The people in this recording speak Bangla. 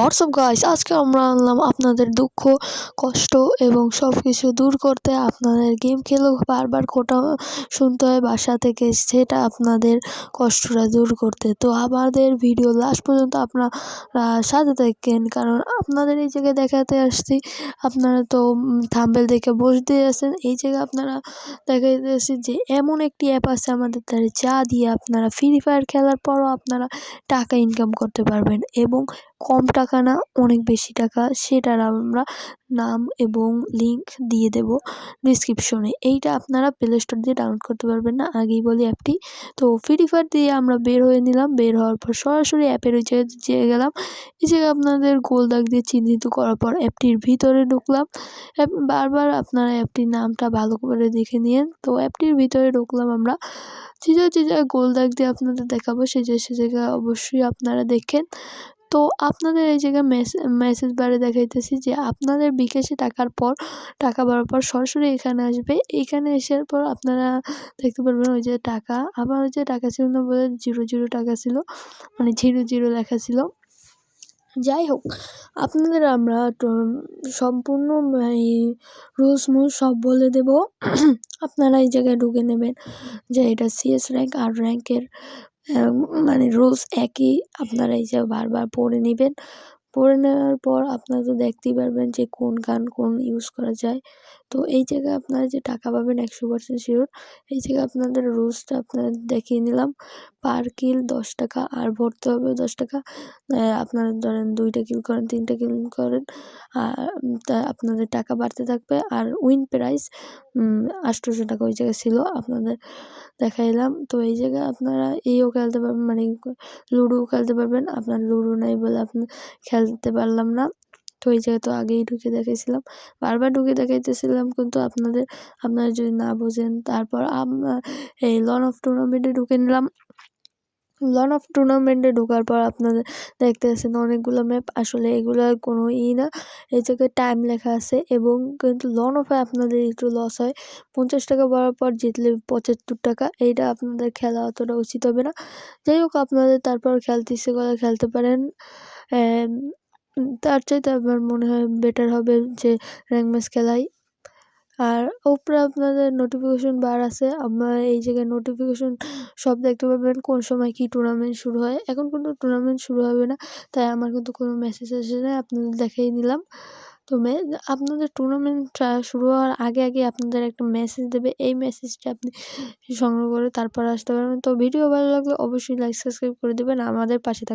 হোয়াটসঅ্যাপ গাইস আজকে আমরা আনলাম আপনাদের দুঃখ, কষ্ট এবং সব কিছু দূর করতে আপনাদের গেম খেলেও বারবার কোটা শুনতে হয় বাসা থেকে, সেটা আপনাদের কষ্টটা দূর করতে। তো আমাদের ভিডিও লাস্ট পর্যন্ত আপনারা সাথে থাকেন, কারণ আপনাদের এই জায়গায় দেখাতে আসছি। আপনারা তো থাম্বেল দেখে বসতে আছেন। এই জায়গায় আপনারা দেখাইতেছি যে এমন একটি অ্যাপ আছে আমাদের দ্বারা, যা দিয়ে আপনারা ফ্রি ফায়ার খেলার পরও আপনারা টাকা ইনকাম করতে পারবেন এবং কম টাকা না, অনেক বেশি টাকা, সেটার আমরা নাম এবং লিংক দিয়ে দেব ডিসক্রিপশনে এইটা আপনারা প্লে স্টোর দিয়ে ডাউনলোড করতে পারবেন না, আগেই বলি অ্যাপটি তো ফ্রি ফায়ার দিয়ে আমরা বের হয়ে নিলাম, বের হওয়ার পর সরাসরি অ্যাপের ওই জায়গায় যেয়ে গেলাম। এই জায়গায় আপনাদের গোল দাগ দিয়ে চিহ্নিত করার পর অ্যাপটির ভিতরে ঢুকলাম। বারবার আপনারা অ্যাপটির নামটা ভালো করে দেখে নিন তো অ্যাপটির ভিতরে ঢুকলাম আমরা। যে যে জায়গায় গোল দাগ দিয়ে আপনাদের দেখাবো, সে যে সে জায়গায় অবশ্যই আপনারা দেখেন। তো আপনাদের এই জায়গায় মেসেজ মেসেজ বারে দেখাইতেছি যে আপনাদের বিকাশে টাকার পর, টাকা বাড়ার পর সরাসরি এখানে আসবে। এইখানে আসার পর আপনারা দেখতে পারবেন ওই যে টাকা। আবার ওই যে টাকা ছিল না বলে জিরো জিরো টাকা ছিল মানে জিরো জিরো লেখা ছিল। যাই হোক, আপনাদের আমরা সম্পূর্ণ, এই রুলস মুলস সব বলে দেব। আপনারা এই জায়গায় ঢুকে নেবেন যে এটা সিএস র্যাঙ্ক আর র্যাঙ্কের মানে রুলস একই। আপনারা যে বারবার পড়ে নেবেন পড়ে নেওয়ার পর আপনারা তো দেখতেই পারবেন যে কোন গান কোন ইউজ করা যায়। তো এই জায়গায় আপনারা যে টাকা পাবেন একশো পার্সেন্ট শিওর এই জায়গায় আপনাদের রুলসটা আপনাদের দেখিয়ে নিলাম। পার কিল দশ টাকা, আর ভরতে হবে দশ টাকা। আপনারা ধরেন দুইটা কিল করেন, তিনটা কিল করেন, আর তা আপনাদের টাকা বাড়তে থাকবে। আর উইন প্রাইস আটশোশো টাকা ওই জায়গায় ছিল, আপনাদের দেখাইলাম তো এই জায়গায় আপনারা এইও খেলতে পারবেন মানে লুডোও খেলতে পারবেন। আপনার লুডো নাই বলে আপনি খেলতে পারলাম না। তো ওই জায়গায় তো আগেই ঢুকে দেখাইছিলাম, বারবার ঢুকে দেখাইতেছিলাম, কিন্তু আপনাদের, আপনারা যদি না বোঝেন, তারপর এই লন অফ টুর্নামেন্টে ঢুকে নিলাম। লন অফ টুর্নামেন্টে ঢোকার পর আপনাদের দেখতে পাচ্ছেন অনেকগুলো ম্যাপ আসলে এগুলোর কোনো ই না। এই জায়গায় টাইম লেখা আছে এবং কিন্তু লন অফে আপনাদের একটু লস হয়। পঞ্চাশ টাকা বাড়ার পর জিতলে পঁচাত্তর টাকা, এইটা আপনাদের খেলা অতটা উচিত হবে না। যাই হোক, আপনাদের তারপর খেলতে ইচ্ছে করে খেলতে পারেন। তার চাইতে আমার মনে হয় বেটার হবে যে র্যাঙ্ক ম্যাচ খেলাই। আর উপরে আপনাদের নোটিফিকেশন বার আছে আপনার এই জায়গায় নোটিফিকেশন সব দেখতে পাবেন কোন সময় কি টুর্নামেন্ট শুরু হয়। এখন কিন্তু টুর্নামেন্ট শুরু হবে না, তাই আমার কিন্তু কোনো মেসেজ আসে না আপনাদের দেখাই নিলাম। তো মে, আপনাদের টুর্নামেন্ট শুরু হওয়ার আগে আগে আপনাদের একটা মেসেজ দেবে, এই মেসেজটা আপনি সংগ্রহ করে তারপর আসতে পারবেন। তো ভিডিও ভালো লাগলে অবশ্যই লাইক সাবস্ক্রাইব করে দেবেন, আমাদের পাশে থাকবেন